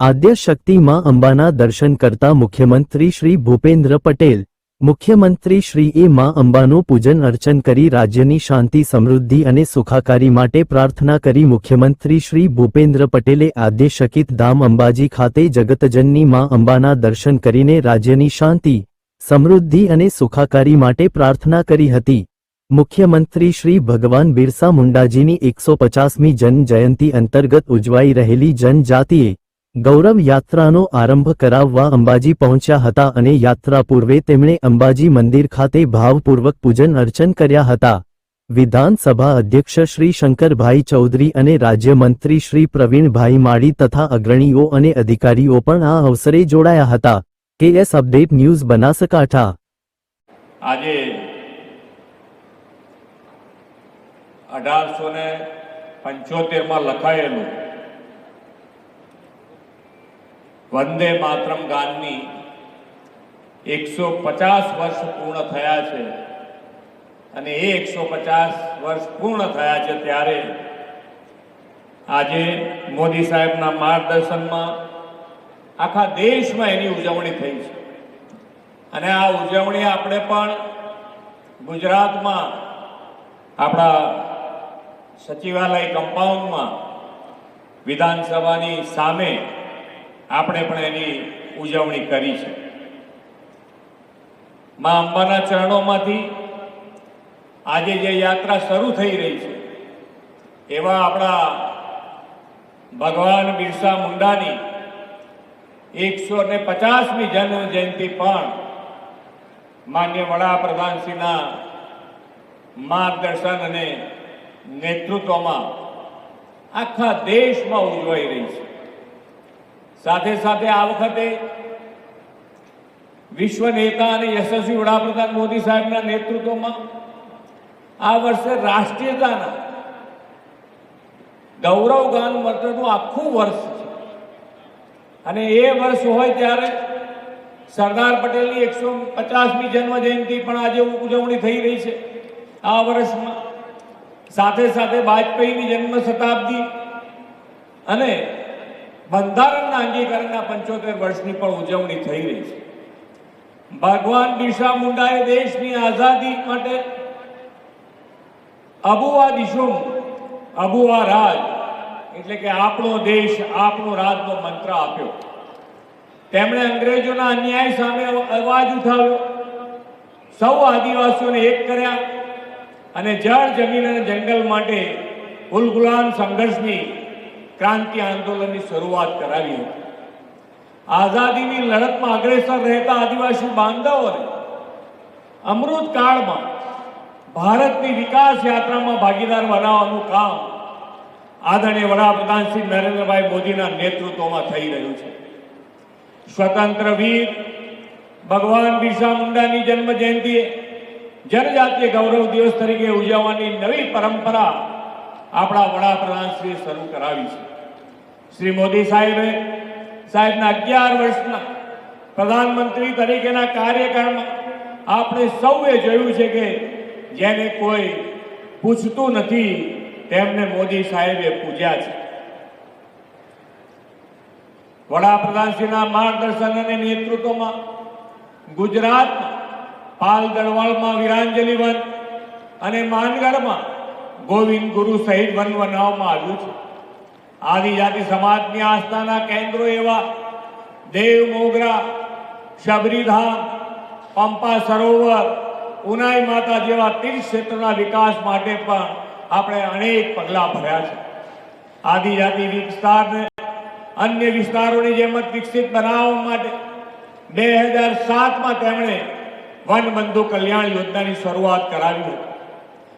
આદ્ય શક્તિ માં અંબાના દર્શન કરતા મુખ્યમંત્રી શ્રી ભૂપેન્દ્ર પટેલ, મુખ્યમંત્રી શ્રી એ માં અંબાનું પૂજન અર્ચન કરી રાજ્યની શાંતિ, સમૃદ્ધિ અને સુખાકારી માટે પ્રાર્થના કરી મુખ્યમંત્રી શ્રી ભૂપેન્દ્ર પટેલે આદ્યશકિત ધામ અંબાજી ખાતે જગતજનની માં અંબાના દર્શન કરીને રાજ્યની શાંતિ, સમૃદ્ધિ અને સુખાકારી માટે પ્રાર્થના કરી હતી. મુખ્યમંત્રી શ્રી ભગવાન બિરસા મુંડાજીની એકસો પચાસમી જન્મ જયંતિ અંતર્ગત ઉજવાઈ રહેલી જનજાતિએ ગૌરવ યાત્રાનો આરંભ કરાવવા અંબાજી પહોંચ્યા હતા અને યાત્રા પૂર્વે તેમણે અંબાજી મંદિર ખાતે ભાવપૂર્વક પૂજન અર્ચન કર્યા હતા. વિધાનસભા અધ્યક્ષ શ્રી શંકરભાઈ ચૌધરી અને રાજ્યમંત્રી શ્રી પ્રવીણભાઈ માળી તથા અગ્રણીઓ અને અધિકારીઓ પણ આ અવસરે જોડાયા હતા. KS update news Banaskantha. આજે અઢારસો ને પંચોતેરમાં લખાયેલું વંદે માતરમ ગાનની એકસો પચાસ વર્ષ પૂર્ણ થયા છે. અને એ એકસો પચાસ વર્ષ પૂર્ણ થયા છે ત્યારે આજે મોદી સાહેબના માર્ગદર્શનમાં આખા દેશમાં એની ઉજવણી થઈ છે. અને આ ઉજવણી આપણે પણ ગુજરાતમાં આપણા સચિવાલય કમ્પાઉન્ડમાં વિધાનસભાની સામે આપણે પણ એની ઉજવણી કરી છે. મા અંબાના ચરણોમાંથી આજે જે યાત્રા શરૂ થઈ રહી છે, એવા આપણા ભગવાન બિરસા મુંડાની એકસો ને પચાસમી જન્મ જયંતિ પણ માન્ય વડાપ્રધાનશ્રીના માર્ગદર્શન અને નેતૃત્વમાં આખા દેશમાં ઉજવાઈ રહી છે. સાથે સાથે આ વખતે વિશ્વ નેતા અને યશસ્વી વડાપ્રધાન મોદી સાહેબના નેતૃત્વમાં આ વર્ષે રાષ્ટ્રીયતાના ગૌરવ ગાન માટેનું આખું વર્ષ છે. અને એ વર્ષ હોય ત્યારે સરદાર પટેલની એકસો પચાસમી જન્મ જયંતિ પણ આજે ઉજવણી થઈ રહી છે. આ વર્ષમાં સાથે સાથે વાજપેયીની જન્મ શતાબ્દી અને બંધારણના અંગીકરણના પંચોતેર વર્ષની પણ ઉજવણી થઈ રહી છે. ભગવાન બિરસા મુંડાએ દેશની આઝાદી માટે અબુઆ દિશુમ અબુઆ રાજ, એટલે કે આપણો દેશ, આપણો રાજનો મંત્ર આપ્યો. તેમણે અંગ્રેજોના અન્યાય સામે અવાજ ઉઠાવ્યો. સૌ આદિવાસીઓને એક કર્યા અને જળ જમીન અને જંગલ માટે ઉલગુલાન સંઘર્ષની ક્રાંતિ આંદોલનની શરૂઆત કરાવી હતી. આઝાદીની લડતમાં અગ્રેસર રહેતા આદિવાસી બાંધવોને અમૃત કાળમાં ભારતની વિકાસ યાત્રામાં ભાગીદાર બનાવવાનું કામ આદરણીય વડાપ્રધાન શ્રી નરેન્દ્રભાઈ મોદીના નેતૃત્વમાં થઈ રહ્યું છે. સ્વતંત્ર વીર ભગવાન બિરસા મુંડાની જન્મ જયંતિએ જનજાતીય ગૌરવ દિવસ તરીકે ઉજવવાની નવી પરંપરા આપણા વડાપ્રધાન શ્રી કરાવી છે. શ્રી મોદી સાહેબે સાહેબના અગિયાર વર્ષના પ્રધાનમંત્રી તરીકેના કાર્યકાળમાં આપણે સૌએ જોયું છે કે જેને કોઈ પૂછતું નથી, તેમને મોદી સાહેબે પૂજ્યા છે. વડાપ્રધાનશ્રીના માર્ગદર્શન અને નેતૃત્વમાં ગુજરાતમાં પાલ દળવાળમાં વિરાંજલી વન અને માનગઢમાં ગોવિંદ ગુરુ સહિત વન બનાવવામાં આવ્યું છે. આદિજાતિ સમાજની આસ્થાના કેન્દ્રો એવા દેવ, મોગરા શબરીધામ પંપા, સરોવર, ઉનાઈ માતા જેવા તીર્થ ક્ષેત્રના વિકાસ માટે પણ આપણે અનેક પગલાં ભર્યા છે. આદિજાતિ વિસ્તારને અન્ય વિસ્તારોની જેમ જ વિકસિત બનાવવા માટે બે હજાર સાતમાં તેમણે વન બંધુ કલ્યાણ યોજનાની શરૂઆત કરાવી હતી.